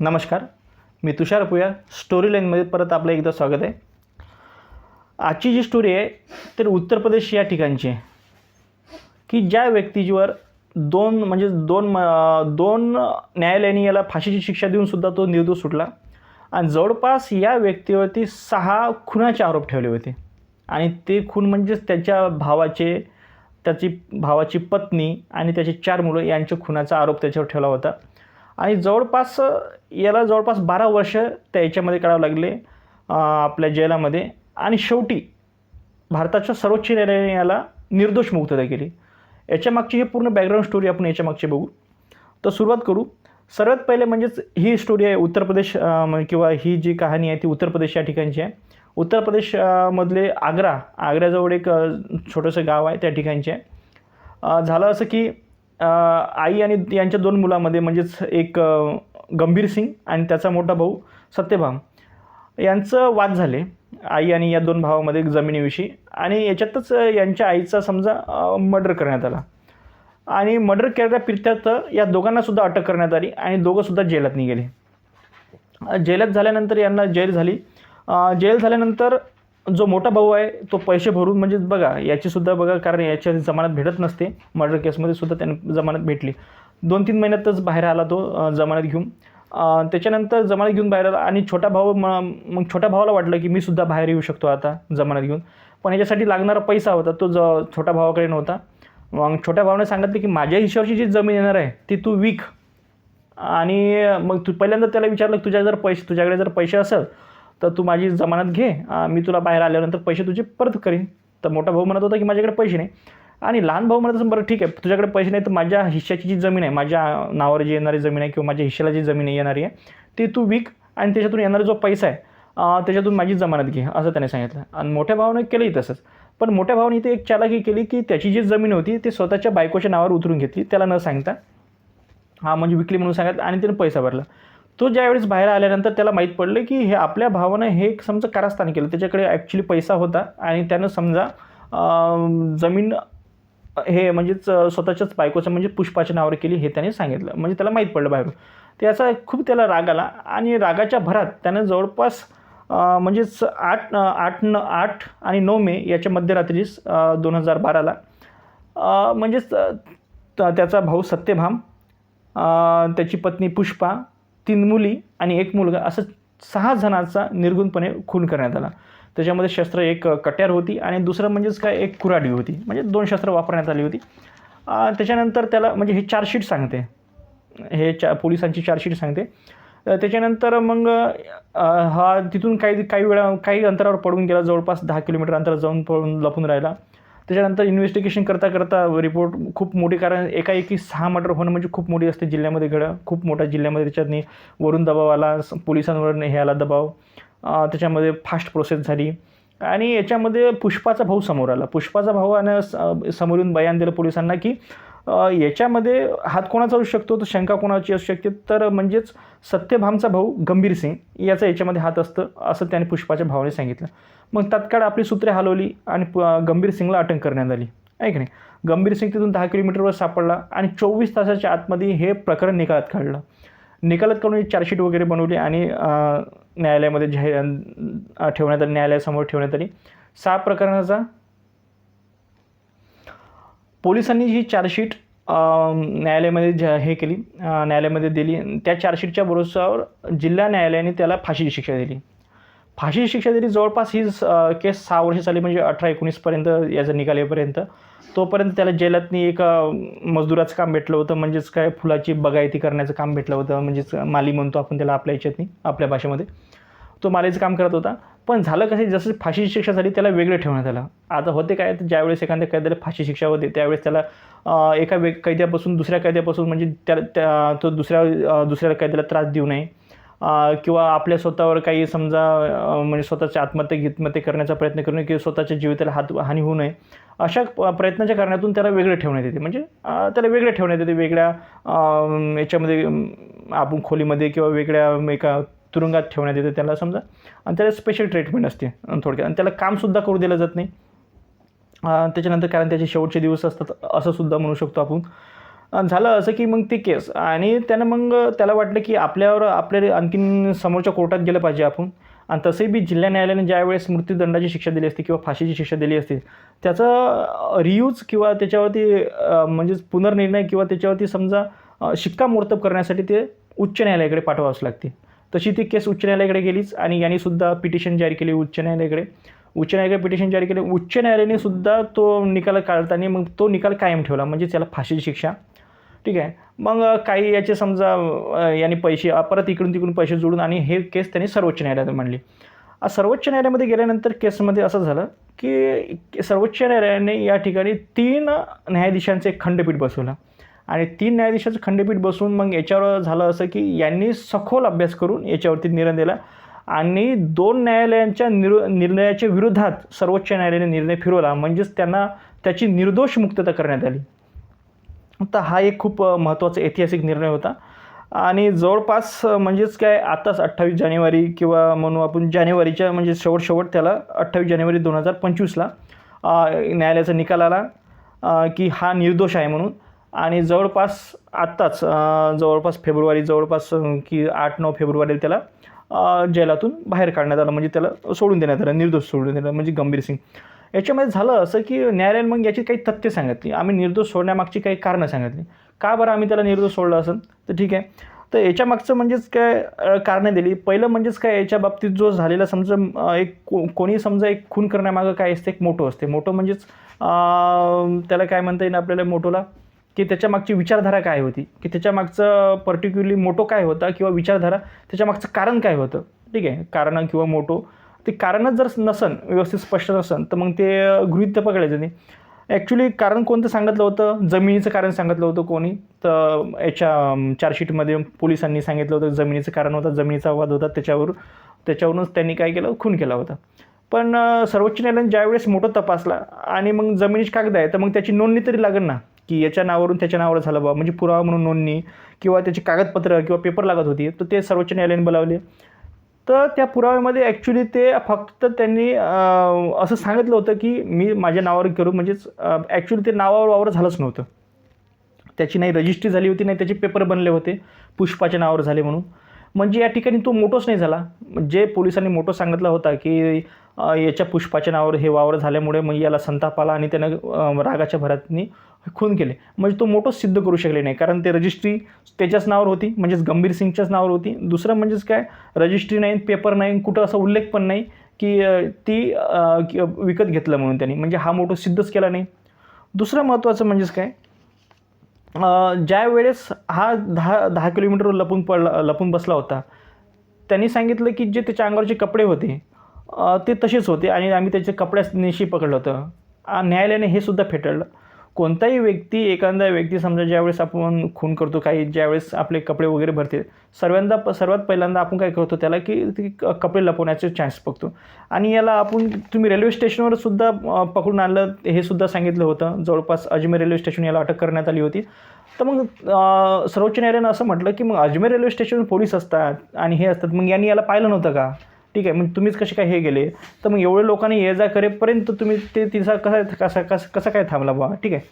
नमस्कार मी तुषार पुया स्टोरी लाईनमध्ये परत आपलं एकदा स्वागत आहे. आजची जी स्टोरी आहे तर उत्तर प्रदेश या ठिकाणची आहे. की ज्या व्यक्तीवर दोन म्हणजे दोन म- दोन न्यायालयाने याला फाशीची शिक्षा देऊनसुद्धा तो निर्दोष सुटला. आणि जवळपास या व्यक्तीवरती सहा खुनाचे आरोप ठेवले होते. आणि ते खून म्हणजेच त्याच्या भावाचे त्याची भावाची पत्नी आणि त्याचे चार मुलं यांच्या खुनाचा आरोप त्याच्यावर ठेवला होता. आणि जवळपास याला जवळपास बारा वर्ष त्या याच्यामध्ये काढावं लागले आपल्या जेलामध्ये. आणि शेवटी भारताच्या सर्वोच्च न्यायालयाने याला निर्दोष मुक्तता केली. याच्यामागची ही पूर्ण बॅकग्राऊंड स्टोरी आपण याच्या मागची बघू. तर सुरुवात करू. सर्वात पहिले म्हणजेच ही स्टोरी आहे उत्तर प्रदेश म- किंवा ही जी कहाणी आहे ती उत्तर प्रदेश या ठिकाणची आहे. उत्तर प्रदेश मधले आग्रा आग्र्याजवळ एक छोटंसं गाव आहे त्या ठिकाणचे. आहे झालं असं की आई आणि यांच्या दोन मुलामध्ये म्हणजेच एक गंभीर सिंग आणि त्याचा मोठा भाऊ सत्यभाम यांचं वाद झाले. आई आणि या दोन भावामध्ये जमिनीविषयी आणि याच्यातच यांच्या आईचा समजा मर्डर करण्यात आला. आणि मर्डर केलेल्या पित्यात या दोघांनासुद्धा अटक करण्यात आली आणि दोघंसुद्धा जेलात निघाले. जेलात झाल्यानंतर यांना जेल झाली. जेल झाल्यानंतर जो मोठा भाऊ आहे तो पैसे भरून म्हणजे बघा याचीसुद्धा बघा कारण याच्या जमानत भेटत नसते. मर्डर केसमध्ये सुद्धा त्याने जमानत भेटली. दोन तीन महिन्यातच बाहेर आला तो जमानत घेऊन. त्याच्यानंतर जमानत घेऊन बाहेर आला आणि छोटा भाऊ मग छोट्या भावाला वाटलं की मी सुद्धा बाहेर येऊ शकतो आता जमानत घेऊन. पण याच्यासाठी लागणारा पैसा होता तो ज छोट्या भावाकडे नव्हता. मग छोट्या भावाने सांगितलं की माझ्या हिशोबाची जी जमीन येणार आहे ती तू विक. आणि मग तू पहिल्यांदा त्याला विचारलं तुझ्या जर पैसे तुझ्याकडे जर पैसे असेल तर तू माझी जमानत घे. मी तुला बाहेर आल्यानंतर पैसे तुझे परत करीन. तर मोठा भाऊ म्हणत होता की माझ्याकडे पैसे नाही. आणि लहान भाऊ म्हणत असं बरं ठीक आहे तुझ्याकडे पैसे नाही तर माझ्या हिश्श्याची जी जमीन आहे माझ्या नावावर जी येणारी जमीन आहे किंवा माझ्या हिश्श्याला जी जमीन आहे येणारी आहे ती तू विक आणि त्याच्यातून येणारा जो पैसा आहे त्याच्यातून माझी जमानत घे असं त्याने सांगितलं. आणि मोठ्या भावाने केलंही तसंच. पण मोठ्या भावाने इथे एक चालाकी केली की त्याची जी जमीन होती ती स्वतःच्या बायकोच्या नावावर उतरून घेतली. त्याला न सांगता हा म्हणजे विकली म्हणून सांगितलं आणि त्याने पैसा भरला. तो ज्यावेळेस बाहेर आल्यानंतर त्याला माहीत पडलं की हे आपल्या भावानं हे एक समजा कारस्थान केलं. त्याच्याकडे ॲक्च्युली पैसा होता आणि त्यानं समजा जमीन हे म्हणजेच स्वतःच्याच बायकोचं म्हणजे पुष्पाच्या नावावर केली हे त्याने सांगितलं. म्हणजे त्याला माहीत पडलं बाहेरून. त्याचा खूप त्याला राग आला आणि रागाच्या भरात त्यानं जवळपास म्हणजेच आठ आठ न आठ आणि नऊ मे याच्या मध्यरात्रीस दोन हजार बाराला म्हणजेच त- त्याचा भाऊ सत्यभाम त्याची पत्नी पुष्पा तीन मुली आणि एक मुलगा असं सहा जणांचा निर्गुणपणे खून करण्यात आला. त्याच्यामध्ये शस्त्र एक कट्यार होती आणि दुसरं म्हणजेच काय एक कुऱ्हाडी होती. म्हणजे दोन शस्त्र वापरण्यात आली होती. त्याच्यानंतर त्याला म्हणजे हे चार्जशीट सांगते. हे चा पोलिसांची चार्जशीट सांगते. त्याच्यानंतर मग हा तिथून काही काही वेळा काही अंतरावर पडून गेला. जवळपास दहा किलोमीटर अंतर जाऊन पळून लपून राहिला. त्याच्यानंतर इन्व्हेस्टिगेशन करता करता रिपोर्ट खूप मोठी कारण एकाएकी सहा मर्डर होणं म्हणजे खूप मोठी असते जिल्ह्यामध्ये घडं. खूप मोठ्या जिल्ह्यामध्ये त्याच्यातनी वरून दबाव आला पोलिसांवर हे आला दबाव. त्याच्यामध्ये फास्ट प्रोसेस झाली. आणि याच्यामध्ये पुष्पाचा भाऊ समोर आला. पुष्पाचा भाऊ आणि समोर येऊन बयान दिलं पोलिसांना की याच्यामध्ये हात कोणाचा असू शकतो? तर शंका कोणाची असू शकते? तर म्हणजेच सत्यभामचा भाऊ गंभीर सिंग याचा याच्यामध्ये हात असतं असं त्याने पुष्पाच्या भावाने सांगितलं. मग तात्काळ आपली सूत्रे हलवली आणि प- गंभीर सिंगला अटक करण्यात आली. आहे की नाही? गंभीर सिंग तिथून दहा किलोमीटरवर सापडला आणि चोवीस तासाच्या आतमध्ये हे प्रकरण निकालात काढलं. निकालात काढून एक चार्जशीट वगैरे बनवली आणि न्यायालयामध्ये जाहीर ठेवण्यात आली न्यायालयासमोर ठेवण्यात आली. सहा प्रकरणाचा पोलिसांनी ही चार्जशीट न्यायालयामध्ये ज हे केली न्यायालयामध्ये दिली. त्या चार्जशीटच्या भरोश्यावर जिल्हा न्यायालयाने त्याला फाशीची शिक्षा दिली. फाशीची शिक्षा दिली जवळपास ही केस सहा वर्ष चालली म्हणजे अठरा एकोणीसपर्यंत याचा निकाल येईपर्यंत. तोपर्यंत त्याला जेलातनी एक मजदुराचं काम भेटलं होतं म्हणजेच काय फुलाची बगायती करण्याचं काम भेटलं होतं म्हणजेच माली म्हणतो आपण त्याला आपल्या याच्यातनी आपल्या भाषेमध्ये. तो मालेचं काम करत होता. पण झालं कसं जसं फाशीची शिक्षा झाली त्याला वेगळं ठेवण्यात आलं. आता होते काय तर ज्यावेळेस एखाद्या कैद्याला फाशी शिक्षा होते त्यावेळेस त्याला एका वे कैद्यापासून दुसऱ्या कैद्यापासून म्हणजे त्याला त्या तो दुसऱ्या दुसऱ्या कैद्याला त्रास देऊ नये. किंवा आपल्या स्वतःवर काही समजा म्हणजे स्वतःच्या आत्महत्या गीतमत्या करण्याचा प्रयत्न करू नये किंवा स्वतःच्या जीवितला हात हानी होऊ नये. अशा प्रयत्नाच्या करण्यातून त्याला वेगळं ठेवण्यात येते. म्हणजे त्याला वेगळं ठेवण्यात येते. वेगळ्या याच्यामध्ये आपण खोलीमध्ये किंवा वेगळ्या एका तुरुंगात ठेवण्यात येते त्याला समजा. आणि त्याला स्पेशल ट्रीटमेंट असते थोडक्यात. आणि त्याला कामसुद्धा करू दिलं जात नाही. त्याच्यानंतर कारण त्याचे शेवटचे दिवस असतात असं सुद्धा म्हणू शकतो आपण. झालं असं की मग ती केस. आणि त्यानं मग त्याला वाटलं की आपल्यावर आपल्या आणखीन समोरच्या कोर्टात गेलं पाहिजे आपण. आणि तसंही बी जिल्हा न्यायालयाने ज्यावेळेस मृत्यूदंडाची शिक्षा दिली असती किंवा फाशीची शिक्षा दिली असती त्याचा रियूज किंवा त्याच्यावरती म्हणजेच पुनर्निर्णय किंवा त्याच्यावरती समजा शिक्कामोर्तब करण्यासाठी ते उच्च न्यायालयाकडे पाठवावंच लागते. तशी ती केस उच्च न्यायालयाकडे गेलीच आणि यांनी सुद्धा पिटिशन जारी केली उच्च न्यायालयाकडे. उच्च न्यायालयाकडे पिटिशन जारी केले. उच्च न्यायालयाने सुद्धा तो निकाल काढताना मग तो निकाल कायम ठेवला म्हणजे त्याला फाशीची शिक्षा. ठीक आहे. मग काही याचे समजा याने यांनी पैसे परत इकडून तिकडून पैसे जोडून आणि हे केस त्यांनी सर्वोच्च न्यायालयात मांडली. सर्वोच्च न्यायालयामध्ये गेल्यानंतर केसमध्ये असं झालं की सर्वोच्च न्यायालयाने या ठिकाणी तीन न्यायाधीशांचं एक खंडपीठ बसवलं. आणि तीन न्यायाधीशाचं खंडपीठ बसून मग याच्यावर झालं असं की यांनी सखोल अभ्यास करून याच्यावरती निर्णय दिला. आणि दोन न्यायालयांच्या निर निर्णयाच्या विरोधात सर्वोच्च न्यायालयाने निर्णय फिरवला. म्हणजेच त्यांना त्याची निर्दोष मुक्तता करण्यात आली. तर हा एक खूप महत्त्वाचा ऐतिहासिक निर्णय होता. आणि जवळपास म्हणजेच काय आताच अठ्ठावीस जानेवारी किंवा म्हणू आपण जानेवारीच्या म्हणजे शेवट शेवट त्याला अठ्ठावीस जानेवारी दोन हजार पंचवीसला न्यायालयाचा निकाल आला की हा निर्दोष आहे म्हणून. आणि जवळपास आत्ताच जवळपास फेब्रुवारी जवळपास की आठ नऊ फेब्रुवारीला त्याला जेलातून बाहेर काढण्यात आलं. म्हणजे त्याला सोडून देण्यात आलं निर्दोष सोडून देण्यात म्हणजे गंभीर सिंग. याच्यामध्ये झालं असं की न्यायालयाने मग याची काही तथ्य सांगितली आम्ही निर्दोष सोडण्यामागची काही कारणं सांगितली का बरं आम्ही त्याला निर्दोष सोडलं असेल तर ठीक आहे. तर याच्यामागचं म्हणजेच काय कारणं दिली. पहिलं म्हणजेच काय याच्या बाबतीत जो झालेला समजा एक को कोणी समजा एक खून करण्यामागं काय असते एक मोठं असते. मोठं म्हणजेच त्याला काय म्हणता येईल आपल्याला मोठोला की त्याच्या मागची विचारधारा काय होती? की त्याच्या मागचं पर्टिक्युलरली मोटो काय होता किंवा विचारधारा त्याच्या मागचं कारण काय होतं? ठीक आहे कारण किंवा मोटो. ते कारणच जर नसन व्यवस्थित स्पष्ट नसन तर मग ते गृहित पकडायचं नाही. ॲक्च्युली कारण कोणतं सांगितलं होतं? जमिनीचं कारण सांगितलं होतं कोणी? तर याच्या चार्जशीटमध्ये पोलिसांनी सांगितलं होतं जमिनीचं कारण होतं जमिनीचा वाद होता त्याच्यावर त्याच्यावरूनच त्यांनी काय केलं? खून केला होता. पण सर्वोच्च न्यायालयाने ज्यावेळेस मोठं तपासला आणि मग जमिनीची कागद आहे तर मग त्याची नोंदणी तरी लागेल ना? की याच्या नावावरून त्याच्या नावावर झालं बा म्हणजे पुरावा म्हणून नोंदणी किंवा त्याची कागदपत्र किंवा पेपर लागत होती. तर ते सर्वोच्च न्यायालयाने बोलावले. तर त्या पुराव्यामध्ये ॲक्च्युली ते फक्त त्यांनी असं सांगितलं होतं की मी माझ्या नावावर करू. म्हणजेच ॲक्च्युली ते नावावर वावर झालंच नव्हतं. त्याची नाही रजिस्ट्री झाली होती नाही त्याचे पेपर बनले होते. पुष्पाच्या नावावर झाले म्हणून. म्हणजे या ठिकाणी तो मोठोच नाही झाला. जे पोलिसांनी मोठं सांगितलं होता की याच्या पुष्पाच्या नावावर हे वावर झाल्यामुळे मग याला संताप आला आणि त्यानं रागाच्या भरातनी खून केले. म्हणजे तो मोठोच सिद्ध करू शकले नाही. कारण ते रजिस्ट्री त्याच्याच नावावर होती. म्हणजेच गंभीर सिंगच्याच नावावर होती. दुसरं म्हणजेच काय? रजिस्ट्री नाही पेपर नाही कुठं असा उल्लेख पण नाही की ती विकत घेतलं म्हणून त्यांनी. म्हणजे हा मोठं सिद्धच केला नाही. दुसरं महत्त्वाचं म्हणजेच काय? ज्या वेळेस हा दहा दहा किलोमीटरवर लपून पडला लपून बसला होता त्यांनी सांगितलं की जे त्याच्या अंगावरचे कपडे होते ते तसेच होते आणि आम्ही त्याचे कपड्यास निशी पकडलं होतं. न्यायालयाने हे सुद्धा फेटाळलं. कोणताही व्यक्ती एखादा व्यक्ती समजा ज्यावेळेस आपण खून करतो काही ज्यावेळेस आपले कपडे वगैरे भरते सर्वांदा प सर्वात पहिल्यांदा आपण काय करतो त्याला की क- कपडे लपवण्याचे चान्स बघतो. आणि याला आपण तुम्ही रेल्वे स्टेशनवर सुद्धा पकडून आणलं हे सुद्धा सांगितलं होतं. जवळपास अजमेर रेल्वे स्टेशन याला अटक करण्यात आली होती. तर मग सर्वोच्च न्यायालयानं असं म्हटलं की मग अजमेर रेल्वे स्टेशन पोलीस असतात आणि हे असतात. मग यांनी याला पाहिलं नव्हतं का? ठीक आहे मग तुम्हीच कसे काय हे गेले तर मग एवढे लोकांनी ये जा करेपर्यंत तुम्ही ते तिचा कसा कसा कसं कसा काय थांबला बा ठीक आहे.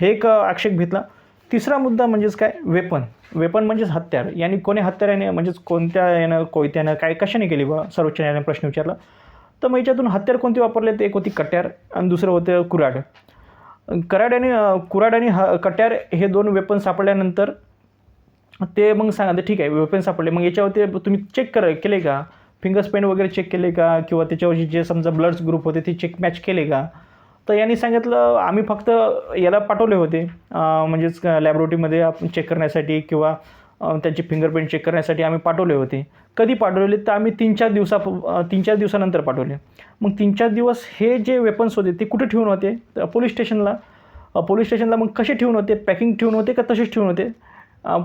हे एक आक्षेप घेतला. तिसरा मुद्दा म्हणजेच काय? वेपन. वेपन म्हणजेच हत्यार. यांनी कोणी हत्याराने म्हणजेच कोणत्या यानं कोयत्यानं काय कशाने केली बा सर्वोच्च न्यायालयाने प्रश्न विचारला. तर मग याच्यातून हत्यार कोणते वापरले ते एक होती कट्यार आणि दुसरं होतं कुऱ्हाड. कराड आणि कुराड कुऱ्हाड आणि ह कट्यार हे दोन वेपन सापडल्यानंतर ते मग सांगा ठीक आहे वेपन सापडले. मग याच्यावरती तुम्ही चेक कर केले का? फिंगर वगैरे चेक केले का? किंवा त्याच्यावरची जे समजा ब्लड्स ग्रुप होते ते चेक मॅच केले का? तर यांनी सांगितलं आम्ही फक्त याला पाठवले होते. म्हणजेच लॅबोरेटरीमध्ये आपण चेक करण्यासाठी किंवा अं, फिंगरप्रिंट चेक करण्यासाठी आम्ही पाठवले होते. कधी पाठवले? तर आम्ही तीन चार दिवसा तीन चार दिवसानंतर पाठवले. मग तीन चार दिवस हे जे वेपन्स होते ते कुठे ठेवून होते? तर पोलीस स्टेशनला पोलीस स्टेशनला मग कसे ठेवून होते? पॅकिंग ठेवून होते का तसेच ठेवून होते?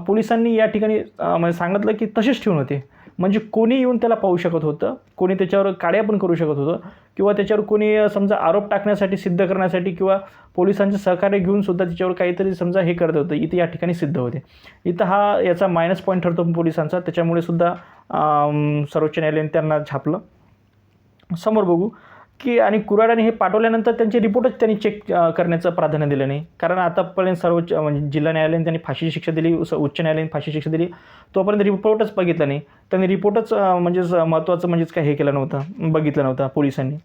पोलिसांनी या ठिकाणी म्हणजे सांगितलं की तसेच ठेवून होते. म्हणजे कोणी येऊन त्याला पाहू शकत होतं कोणी त्याच्यावर काड्या पण करू शकत होतं किंवा त्याच्यावर कोणी समजा आरोप टाकण्यासाठी सिद्ध करण्यासाठी किंवा पोलिसांचे सहकार्य घेऊन सुद्धा त्याच्यावर काहीतरी समजा हे करत होतं इथं या ठिकाणी सिद्ध होते. इथं हा याचा मायनस पॉईंट ठरतो पोलिसांचा त्याच्यामुळे सुद्धा सर्वोच्च न्यायालयाने त्यांना छापलं समोर बघू की आणि कुराडाने हे पाठवल्यानंतर त्यांचे रिपोर्टच त्यांनी चेक करण्याचं प्राधान्य दिलं नाही. कारण आतापर्यंत सर्वोच्च म्हणजे जिल्हा न्यायालयाने त्यांनी फाशीची शिक्षा दिली उच्च न्यायालयाने फाशी शिक्षा दिली. तोपर्यंत रिपोर्टच बघितला नाही. त्यांनी रिपोर्टच म्हणजेच महत्त्वाचं म्हणजेच काय हे केलं नव्हतं बघितलं नव्हतं पोलिसांनी.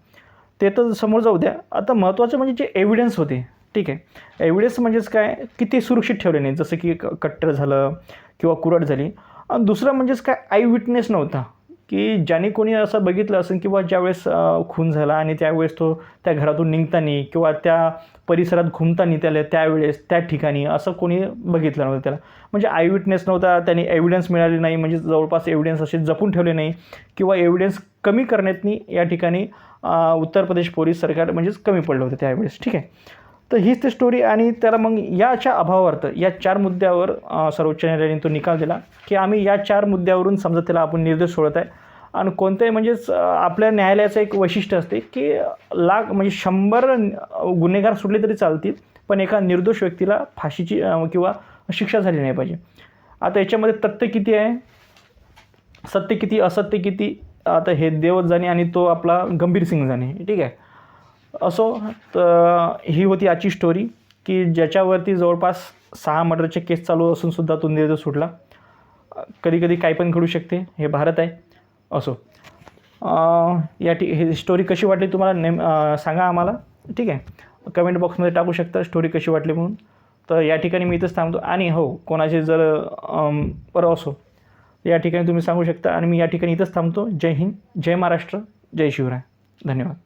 ते तर समोर जाऊ द्या. आता महत्त्वाचं म्हणजे जे एव्हिडन्स होते ठीक आहे. एव्हिडन्स म्हणजेच काय? की ते सुरक्षित ठेवले नाही जसं की क- कट्टर झालं किंवा कुराड झाली. आणि दुसरं म्हणजेच काय? आय विटनेस नव्हता. की ज्याने कोणी असं बघितलं असेल किंवा ज्यावेळेस खून झाला आणि त्यावेळेस तो त्या घरातून निघताना किंवा त्या परिसरात घुमताना त्याला त्यावेळेस त्या ठिकाणी असं कोणी बघितलं नव्हतं त्याला. म्हणजे आय विटनेस नव्हता त्यांनी एव्हिडन्स मिळाले नाही म्हणजे जवळपास एव्हिडन्स असे जपून ठेवले नाही किंवा एव्हिडन्स कमी करण्यातनी या ठिकाणी उत्तर प्रदेश पोलीस सरकार म्हणजेच कमी पडलं होतं त्यावेळेस. ठीक आहे? तर हीच ती स्टोरी आणि त्याला मग याच्या अभावार्थ या चार मुद्द्यावर सर्वोच्च न्यायालयाने तो निकाल दिला की आम्ही या चार मुद्द्यावरून समजा त्याला आपण निर्देश सोडत आहे आणि कोणत्याही म्हणजेच आपल्या न्यायालयाचं एक वैशिष्ट्य असते की लाख म्हणजे शंभर गुन्हेगार सुटले तरी चालतील पण एका निर्दोष व्यक्तीला फाशीची किंवा शिक्षा झाली नाही पाहिजे. आता याच्यामध्ये तथ्य किती आहे? सत्य किती असत्य किती? आता हे देवत जाणे आणि तो आपला गंभीर सिंग जाणे ठीक आहे? असो तर ही होती आजची स्टोरी की ज्याच्यावरती जवळपास सहा मर्डरचे केस चालू असूनसुद्धा तो निर्दोष सुटला. कधी कधी काही पण घडू शकते हे भारत आहे. असो. या ठी ही स्टोरी कशी वाटली तुम्हाला नेम सांगा आम्हाला. ठीक आहे. कमेंट बॉक्समध्ये टाकू शकता स्टोरी कशी वाटली म्हणून. तर या ठिकाणी मी इथंच थांबतो. आणि हो कोणाचे जर बरं असो या ठिकाणी तुम्ही सांगू शकता. आणि मी या ठिकाणी इथंच थांबतो. जय हिंद जय महाराष्ट्र जय शिवराय. धन्यवाद.